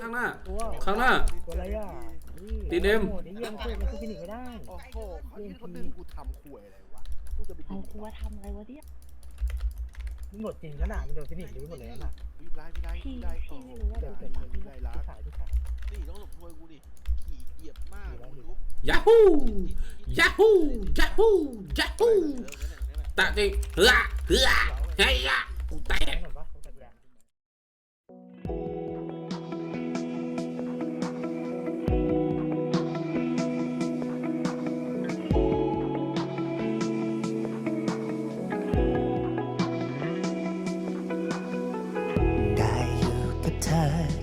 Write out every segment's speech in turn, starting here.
ข้างหน้า ตัวข้างหน้า ตัวอะไรอะตีเดม โอ้ยเยี่ยมสู้มันสู้ฟินิกไม่ได้โอ้โหเขาที่เขาดึงกูทำข่วยอะไรวะ กูจะไปเอายิงกูว่าทำอะไรวะเนี่ยมันหมดจริงขนาดมันโดนฟินิกรู้หมดเลยน่ะวิไลวิไลพี่วิไลพี่โอ้ไม่รู้ว่าเดี๋ยวโดเป็นนที่วิไลรักขายที่ขายนี่ต้องสมช่วยกูดิขี่เหยียบมากกูทุบยาฮูยาฮูยาฮูยาฮูตะจิเฮือเฮือเฮียกูแตก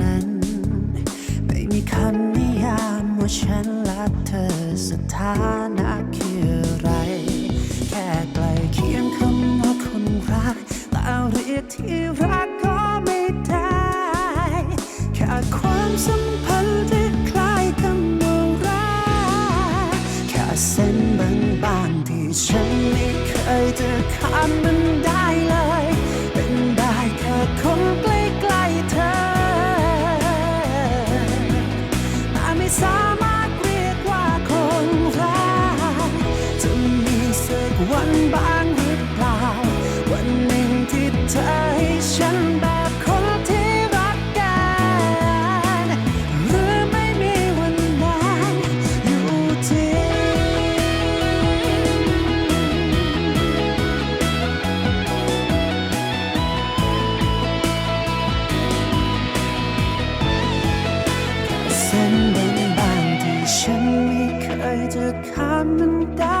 คำนิยามว่าฉันรักเธอสถานะคืออะไร แค่ใกลเคียงคำว่าคนรักแต่เรียกที่รักก็ไม่ได้ แค่ความสัมพันธ์ที่คล้ายคำว่ารักแค่เส้นบางๆที่ฉันไม่เคยจะข้ามมัน วันบ้างหรือเปล่า วันหนึ่งที่เธอให้ฉันแบบคนที่รักกัน หรือไม่มีวันนั้นอยู่ที่เส้นบางๆที่ฉันไม่เคยจะข้ามมันได้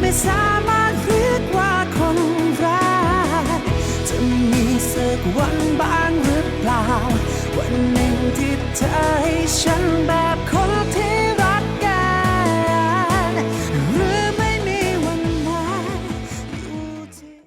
ไม่สามารถเรียกว่าคนรักจะมีสักวันบ้าง